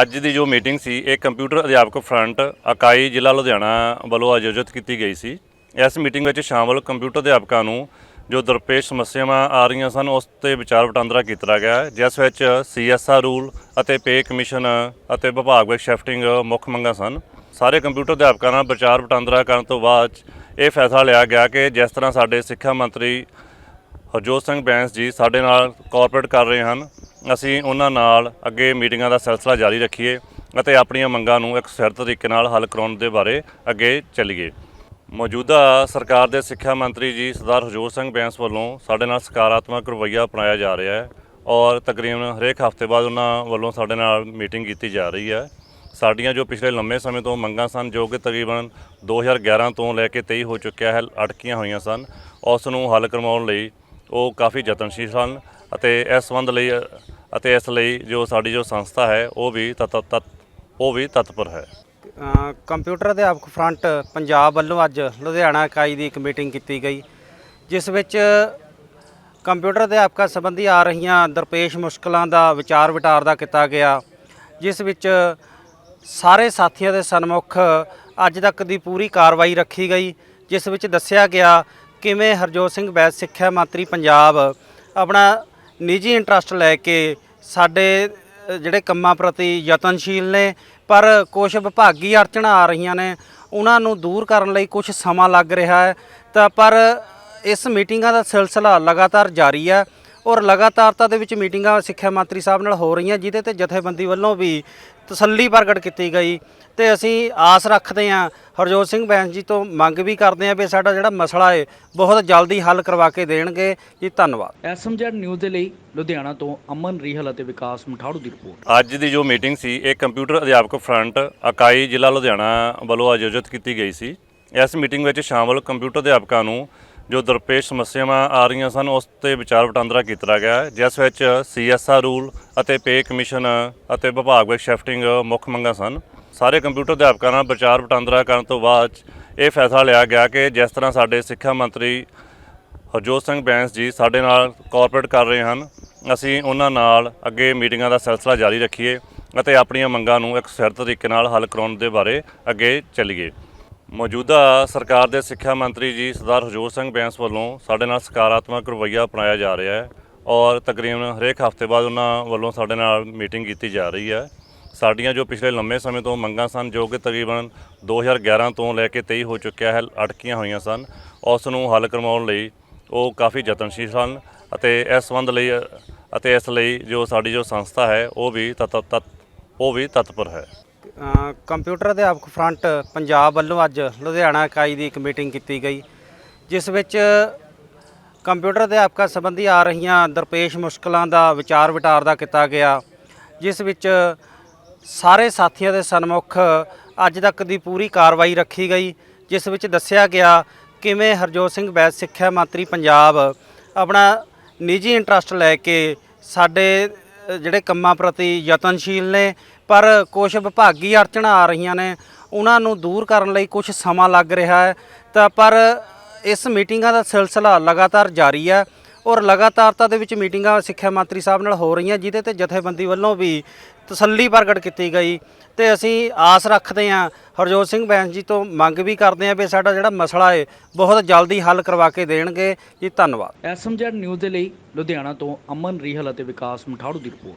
ਅੱਜ ਦੀ ਜੋ ਮੀਟਿੰਗ ਸੀ, ਇਹ ਕੰਪਿਊਟਰ ਅਧਿਆਪਕ ਫਰੰਟ ਇਕਾਈ ਜ਼ਿਲ੍ਹਾ ਲੁਧਿਆਣਾ ਵੱਲੋਂ ਆਯੋਜਿਤ ਕੀਤੀ ਗਈ ਸੀ। ਇਸ ਮੀਟਿੰਗ ਵਿੱਚ ਸ਼ਾਮਲ ਕੰਪਿਊਟਰ ਅਧਿਆਪਕਾਂ ਨੂੰ ਜੋ ਦਰਪੇਸ਼ ਸਮੱਸਿਆਵਾਂ ਆ ਰਹੀਆਂ ਸਨ, ਉਸ ਤੇ ਵਿਚਾਰ ਵਟਾਂਦਰਾ ਕੀਤਾ ਗਿਆ ਜਿਸ ਵਿੱਚ ਸੀਐਸਆਰ ਰੂਲ ਅਤੇ ਪੇ ਕਮਿਸ਼ਨ ਅਤੇ ਵਿਭਾਗ ਵਿੱਚ ਸ਼ਿਫਟਿੰਗ ਮੁੱਖ ਮੰਗਾਂ ਸਨ। ਸਾਰੇ ਕੰਪਿਊਟਰ ਅਧਿਆਪਕਾਂ ਨਾਲ ਵਿਚਾਰ ਵਟਾਂਦਰਾ ਕਰਨ ਤੋਂ ਬਾਅਦ ਇਹ ਫੈਸਲਾ ਲਿਆ ਗਿਆ ਕਿ ਜਿਸ ਤਰ੍ਹਾਂ ਸਾਡੇ ਸਿੱਖਿਆ ਮੰਤਰੀ ਹਰਜੋਤ ਸਿੰਘ ਬੈਂਸ ਜੀ ਸਾਡੇ ਨਾਲ ਕੋਆਪਰੇਟ ਕਰ ਰਹੇ ਹਨ ਅਸੀਂ ਉਹਨਾਂ ਨਾਲ ਅੱਗੇ ਮੀਟਿੰਗਾਂ ਦਾ ਸਿਲਸਿਲਾ ਜਾਰੀ ਰੱਖੀਏ ਅਤੇ ਆਪਣੀਆਂ ਮੰਗਾਂ ਨੂੰ ਇੱਕ ਸਿਰ ਤਰੀਕੇ ਨਾਲ ਹੱਲ ਕਰਾਉਣ ਦੇ ਬਾਰੇ ਅੱਗੇ ਚੱਲੀਏ। ਮੌਜੂਦਾ ਸਰਕਾਰ ਦੇ ਸਿੱਖਿਆ ਮੰਤਰੀ ਜੀ ਸਰਦਾਰ ਹਰਜੋਤ ਸਿੰਘ ਬੈਂਸ ਵੱਲੋਂ ਸਾਡੇ ਨਾਲ ਸਕਾਰਾਤਮਕ ਰਵੱਈਆ ਅਪਣਾਇਆ ਜਾ ਰਿਹਾ ਹੈ ਔਰ ਤਕਰੀਬਨ ਹਰੇਕ ਹਫ਼ਤੇ ਬਾਅਦ ਉਹਨਾਂ ਵੱਲੋਂ ਸਾਡੇ ਨਾਲ ਮੀਟਿੰਗ ਕੀਤੀ ਜਾ ਰਹੀ ਹੈ। ਸਾਡੀਆਂ ਜੋ ਪਿਛਲੇ ਲੰਮੇ ਸਮੇਂ ਤੋਂ ਮੰਗਾਂ ਸਨ, ਜੋ ਕਿ ਤਕਰੀਬਨ 2011 ਤੋਂ ਲੈ ਕੇ 23 ਹੋ ਚੁੱਕਿਆ ਹੈ, ਅਟਕੀਆਂ ਹੋਈਆਂ ਸਨ, ਉਸ ਨੂੰ ਹੱਲ ਕਰਵਾਉਣ ਲਈ ਉਹ ਕਾਫੀ ਯਤਨਸ਼ੀਲ ਸਨ ਅਤੇ ਇਸ ਸੰਬੰਧ ਲਈ ਅਤੇ ਇਸ ਲਈ ਜੋ ਸਾਡੀ ਜੋ ਸੰਸਥਾ ਹੈ, ਉਹ ਵੀ ਤਤ ਤਤ ਉਹ ਵੀ ਤਤਪਰ ਹੈ। ਕੰਪਿਊਟਰ ਅਧਿਆਪਕ ਫਰੰਟ ਪੰਜਾਬ ਵੱਲੋਂ ਅੱਜ ਲੁਧਿਆਣਾ ਇਕਾਈ ਦੀ ਇੱਕ ਮੀਟਿੰਗ ਕੀਤੀ ਗਈ, ਜਿਸ ਵਿੱਚ ਕੰਪਿਊਟਰ ਅਧਿਆਪਕਾਂ ਸੰਬੰਧੀ ਆ ਰਹੀਆਂ ਦਰਪੇਸ਼ ਮੁਸ਼ਕਲਾਂ ਦਾ ਵਿਚਾਰ ਵਿਟਾਰ ਦਾ ਕੀਤਾ ਗਿਆ, ਜਿਸ ਵਿੱਚ ਸਾਰੇ ਸਾਥੀਆਂ ਦੇ ਸਨਮੁਖ ਅੱਜ ਤੱਕ ਦੀ ਪੂਰੀ ਕਾਰਵਾਈ ਰੱਖੀ ਗਈ, ਜਿਸ ਵਿੱਚ ਦੱਸਿਆ ਗਿਆ ਕਿਵੇਂ ਹਰਜੋਤ ਸਿੰਘ ਬੈਸ ਸਿੱਖਿਆ ਮੰਤਰੀ ਪੰਜਾਬ ਆਪਣਾ ਨਿੱਜੀ ਇੰਟਰਸਟ ਲੈ ਕੇ ਸਾਡੇ ਜਿਹੜੇ ਕੰਮਾਂ ਪ੍ਰਤੀ ਯਤਨਸ਼ੀਲ ਨੇ, ਪਰ ਕੁਝ ਵਿਭਾਗੀ ਅੜਚਣਾਂ ਆ ਰਹੀਆਂ ਨੇ, ਉਹਨਾਂ ਨੂੰ ਦੂਰ ਕਰਨ ਲਈ ਕੁਝ ਸਮਾਂ ਲੱਗ ਰਿਹਾ ਹੈ। ਤਾਂ ਪਰ ਇਸ ਮੀਟਿੰਗਾਂ ਦਾ ਸਿਲਸਿਲਾ ਲਗਾਤਾਰ ਜਾਰੀ ਹੈ। ਔਰ ਲਗਾਤਾਰਤਾ ਦੇ ਵਿੱਚ ਮੀਟਿੰਗਾਂ ਸਿੱਖਿਆ ਮੰਤਰੀ ਸਾਹਿਬ ਨਾਲ ਹੋ ਰਹੀਆਂ ਜਿਹਦੇ ਤੇ ਜਥੇਬੰਦੀ ਵੱਲੋਂ ਵੀ ਤਸੱਲੀ ਪ੍ਰਗਟ ਕੀਤੀ ਗਈ। ਤੇ ਅਸੀਂ ਆਸ ਰੱਖਦੇ ਹਾਂ ਹਰਜੋਤ ਸਿੰਘ ਬੈਂਸ ਜੀ ਤੋਂ ਮੰਗ ਵੀ ਕਰਦੇ ਹਾਂ ਵੀ ਸਾਡਾ ਜਿਹੜਾ ਮਸਲਾ ਹੈ ਬਹੁਤ ਜਲਦੀ ਹੱਲ ਕਰਵਾ ਕੇ ਦੇਣਗੇ। ਜੀ ਧੰਨਵਾਦ। ਐਸਐਮਜੈਡ ਨਿਊਜ਼ ਦੇ ਲਈ ਲੁਧਿਆਣਾ ਤੋਂ ਅਮਨ ਰੀਹਲ ਅਤੇ ਵਿਕਾਸ ਮਠਾੜੂ ਦੀ ਰਿਪੋਰਟ। ਅੱਜ ਦੀ ਜੋ ਮੀਟਿੰਗ ਸੀ ਇਹ ਕੰਪਿਊਟਰ ਅਧਿਆਪਕ ਫਰੰਟ ਇਕਾਈ ਜ਼ਿਲ੍ਹਾ ਲੁਧਿਆਣਾ ਵੱਲੋਂ ਆਯੋਜਿਤ ਕੀਤੀ ਗਈ ਸੀ। ਇਸ ਮੀਟਿੰਗ ਵਿੱਚ ਸ਼ਾਮਲ ਕੰਪਿਊਟਰ ਅਧਿਆਪਕਾਂ ਨੂੰ ਜੋ ਦਰਪੇਸ਼ ਸਮੱਸਿਆਵਾਂ ਆ ਰਹੀਆਂ ਸਨ, ਉਸ ਤੇ ਵਿਚਾਰ ਵਟਾਂਦਰਾ ਕੀਤਾ ਗਿਆ ਜਿਸ ਵਿੱਚ ਸੀਐਸਆਰ ਰੂਲ ਅਤੇ ਪੇ ਕਮਿਸ਼ਨ ਅਤੇ ਵਿਭਾਗ ਵਿੱਚ ਸ਼ਿਫਟਿੰਗ ਮੁੱਖ ਮੰਗਾਂ ਸਨ। ਸਾਰੇ ਕੰਪਿਊਟਰ ਅਧਿਆਪਕਾਂ ਨਾਲ ਵਿਚਾਰ ਵਟਾਂਦਰਾ ਕਰਨ ਤੋਂ ਬਾਅਦ ਇਹ ਫੈਸਲਾ ਲਿਆ ਗਿਆ ਕਿ ਜਿਸ ਤਰ੍ਹਾਂ ਸਾਡੇ ਸਿੱਖਿਆ ਮੰਤਰੀ ਹਰਜੋਤ ਸਿੰਘ ਬੈਂਸ ਜੀ ਸਾਡੇ ਨਾਲ ਕੋਆਪਰੇਟ ਕਰ ਰਹੇ ਹਨ, ਅਸੀਂ ਉਹਨਾਂ ਨਾਲ ਅੱਗੇ ਮੀਟਿੰਗਾਂ ਦਾ ਸਿਲਸਿਲਾ ਜਾਰੀ ਰੱਖੀਏ ਅਤੇ ਆਪਣੀਆਂ ਮੰਗਾਂ ਨੂੰ ਇੱਕ ਸਿਰ ਤਰੀਕੇ ਨਾਲ ਹੱਲ ਕਰਾਉਣ ਦੇ ਬਾਰੇ ਅੱਗੇ ਚੱਲੀਏ। ਮੌਜੂਦਾ ਸਰਕਾਰ ਦੇ ਸਿੱਖਿਆ ਮੰਤਰੀ ਜੀ ਸਰਦਾਰ ਹਰਜੋਤ ਸਿੰਘ ਬੈਂਸ ਵੱਲੋਂ ਸਾਡੇ ਨਾਲ ਸਕਾਰਾਤਮਕ ਰਵੱਈਆ ਅਪਣਾਇਆ ਜਾ ਰਿਹਾ ਹੈ ਔਰ ਤਕਰੀਬਨ ਹਰੇਕ ਹਫ਼ਤੇ ਬਾਅਦ ਉਹਨਾਂ ਵੱਲੋਂ ਸਾਡੇ ਨਾਲ ਮੀਟਿੰਗ ਕੀਤੀ ਜਾ ਰਹੀ ਹੈ। ਸਾਡੀਆਂ ਜੋ ਪਿਛਲੇ ਲੰਮੇ ਸਮੇਂ ਤੋਂ ਮੰਗਾਂ ਸਨ, ਜੋ ਕਿ ਤਕਰੀਬਨ 2011 ਤੋਂ ਲੈ ਕੇ 23 ਹੋ ਚੁੱਕਿਆ ਹੈ, ਅਟਕੀਆਂ ਹੋਈਆਂ ਸਨ, ਉਸ ਨੂੰ ਹੱਲ ਕਰਵਾਉਣ ਲਈ ਉਹ ਕਾਫੀ ਯਤਨਸ਼ੀਲ ਸਨ ਅਤੇ ਇਸ ਸੰਬੰਧ ਲਈ ਅਤੇ ਇਸ ਲਈ ਜੋ ਸਾਡੀ ਜੋ ਸੰਸਥਾ ਹੈ, ਉਹ ਵੀ ਤਤ ਤਤ ਉਹ ਵੀ ਤਤਪਰ ਹੈ। ਕੰਪਿਊਟਰ ਅਧਿਆਪਕ ਫਰੰਟ ਪੰਜਾਬ ਵੱਲੋਂ ਅੱਜ ਲੁਧਿਆਣਾ ਇਕਾਈ ਦੀ ਇੱਕ ਮੀਟਿੰਗ ਕੀਤੀ ਗਈ, ਜਿਸ ਵਿੱਚ ਕੰਪਿਊਟਰ ਅਧਿਆਪਕਾਂ ਸੰਬੰਧੀ ਆ ਰਹੀਆਂ ਦਰਪੇਸ਼ ਮੁਸ਼ਕਲਾਂ ਦਾ ਵਿਚਾਰ ਵਿਟਾਰ ਦਾ ਕੀਤਾ ਗਿਆ, ਜਿਸ ਵਿੱਚ ਸਾਰੇ ਸਾਥੀਆਂ ਦੇ ਸਨਮੁਖ ਅੱਜ ਤੱਕ ਦੀ ਪੂਰੀ ਕਾਰਵਾਈ ਰੱਖੀ ਗਈ, ਜਿਸ ਵਿੱਚ ਦੱਸਿਆ ਗਿਆ ਕਿਵੇਂ ਹਰਜੋਤ ਸਿੰਘ ਬੈਸ ਸਿੱਖਿਆ ਮੰਤਰੀ ਪੰਜਾਬ ਆਪਣਾ ਨਿੱਜੀ ਇੰਟਰਸਟ ਲੈ ਕੇ ਸਾਡੇ ਜਿਹੜੇ ਕੰਮਾਂ ਪ੍ਰਤੀ ਯਤਨਸ਼ੀਲ ਨੇ, ਪਰ ਕੁਝ ਵਿਭਾਗੀ ਅੜਚਣਾਂ ਆ ਰਹੀਆਂ ਨੇ, ਉਹਨਾਂ ਨੂੰ ਦੂਰ ਕਰਨ ਲਈ ਕੁਝ ਸਮਾਂ ਲੱਗ ਰਿਹਾ ਹੈ। ਤਾਂ ਪਰ ਇਸ ਮੀਟਿੰਗਾਂ ਦਾ ਸਿਲਸਿਲਾ ਲਗਾਤਾਰ ਜਾਰੀ ਹੈ। ਔਰ ਲਗਾਤਾਰਤਾ ਦੇ ਵਿੱਚ ਮੀਟਿੰਗਾਂ ਸਿੱਖਿਆ ਮੰਤਰੀ ਸਾਹਿਬ ਨਾਲ ਹੋ ਰਹੀਆਂ, ਜਿਹਦੇ ਤੇ ਜਥੇਬੰਦੀ ਵੱਲੋਂ ਵੀ ਤਸੱਲੀ ਪ੍ਰਗਟ ਕੀਤੀ ਗਈ। ਤੇ ਅਸੀਂ ਆਸ ਰੱਖਦੇ ਹਾਂ, ਹਰਜੋਤ ਸਿੰਘ ਬੈਂਸ ਜੀ ਤੋਂ ਮੰਗ ਵੀ ਕਰਦੇ ਹਾਂ ਵੀ ਸਾਡਾ ਜਿਹੜਾ ਮਸਲਾ ਹੈ ਬਹੁਤ ਜਲਦੀ ਹੱਲ ਕਰਵਾ ਕੇ ਦੇਣਗੇ। ਜੀ, ਧੰਨਵਾਦ। ਐਸਐਮਜੈਡ ਨਿਊਜ਼ ਦੇ ਲਈ ਲੁਧਿਆਣਾ ਤੋਂ ਅਮਨ ਰੀਹਲ ਅਤੇ ਵਿਕਾਸ ਮਠਾੜੂ ਦੀ ਰਿਪੋਰਟ।